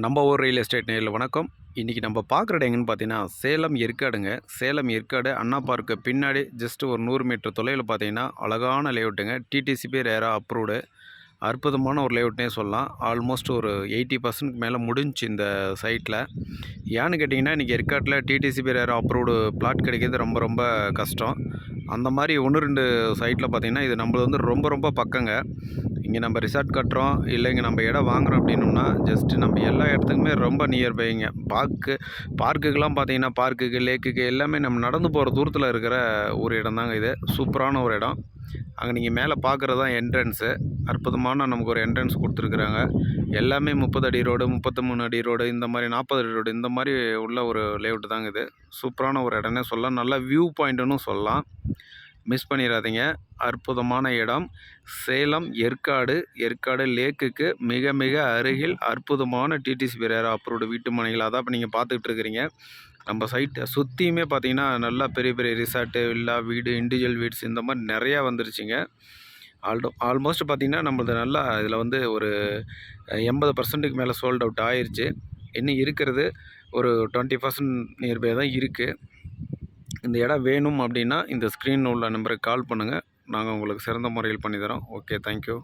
நம்ம ஊர் real estate நேரில் வணக்கம். இன்றைக்கி நம்ம பார்க்குற இடம் எங்கன்னு பார்த்தீங்கன்னா சேலம் ஏற்காடுங்க. சேலம் ஏற்காடு அண்ணா பார்க்கு பின்னாடி ஜஸ்ட் ஒரு நூறு மீட்டர் தொலைவில் பார்த்தீங்கன்னா அழகான லேஅவுட்டுங்க டிடிசிபி ரேராக அப்ரூவ்டு அற்புதமான ஒரு லேஅவுட்னே சொல்லலாம். ஆல்மோஸ்ட் ஒரு எயிட்டி பர்சன்ட் மேலே முடிஞ்சுச்சு இந்த சைட்டில் ஏன்னு கேட்டிங்கன்னா இன்றைக்கி ஏற்காட்டில் டிடிசிபி ரேரா அப்ரூவ்டு பிளாட் கிடைக்கிறது ரொம்ப ரொம்ப கஷ்டம். அந்த மாதிரி ஒன்று ரெண்டு சைட்டில் பார்த்தீங்கன்னா இது நம்மளது வந்து ரொம்ப ரொம்ப பக்கங்க. இங்கே நம்ம ரிசார்ட் கட்டுறோம் இல்லை இங்கே நம்ம இடம் வாங்குறோம் அப்படின்னோம்னா ஜஸ்ட்டு நம்ம எல்லா இடத்துக்குமே ரொம்ப நியர்பைங்க பார்க்கு பார்க்குக்கெலாம் பார்த்தீங்கன்னா பார்க்குக்கு லேக்குக்கு எல்லாமே நம்ம நடந்து போகிற தூரத்தில் இருக்கிற ஒரு இடம் தாங்க இது. சூப்பரான ஒரு இடம். அங்கே நீங்கள் மேலே பார்க்குறது தான் என்ட்ரன்ஸு அற்புதமான நமக்கு ஒரு என்ட்ரன்ஸ் கொடுத்துருக்குறாங்க. எல்லாமே முப்பது அடி ரோடு முப்பத்தி மூணு அடி ரோடு இந்த மாதிரி நாற்பது அடி ரோடு இந்த மாதிரி உள்ள ஒரு லேஅவுட் தாங்க இது. சூப்பரான ஒரு இடம்னே சொல்லலாம். நல்ல வியூ பாயிண்ட்டுன்னு சொல்லலாம். மிஸ் பண்ணிடாதீங்க அற்புதமான இடம். சேலம் ஏற்காடு ஏற்காடு லேக்குக்கு மிக மிக அருகில் அற்புதமான டிடிசி பெரியார் அப்ரூவ்டு வீட்டு மனைகள். அதான் இப்போ நீங்கள் பார்த்துக்கிட்டு இருக்கிறீங்க. நம்ம சைட்டை சுற்றியுமே பார்த்தீங்கன்னா நல்லா பெரிய பெரிய ரிசார்ட்டு வில்லா வீடு இண்டிவிஜுவல் வீட்ஸ் இந்த மாதிரி நிறையா வந்துருச்சுங்க. ஆல்டோ ஆல்மோஸ்ட் பார்த்திங்கன்னா நம்மளது நல்லா இதில் வந்து ஒரு எண்பது பர்சன்ட்டுக்கு மேலே சோல்ட் அவுட் ஆயிடுச்சு இன்னும் இருக்கிறது ஒரு டுவெண்ட்டி பர்சன்ட் நியர்பை தான் இருக்குது இந்த இடம் வேணும் அப்படின்னா இந்த ஸ்க்ரீன் உள்ள நம்பருக்கு கால் பண்ணுங்கள் நாங்கள் உங்களுக்கு சிறந்த முறையில் பண்ணித்தரோம் ஓகே தேங்க்யூ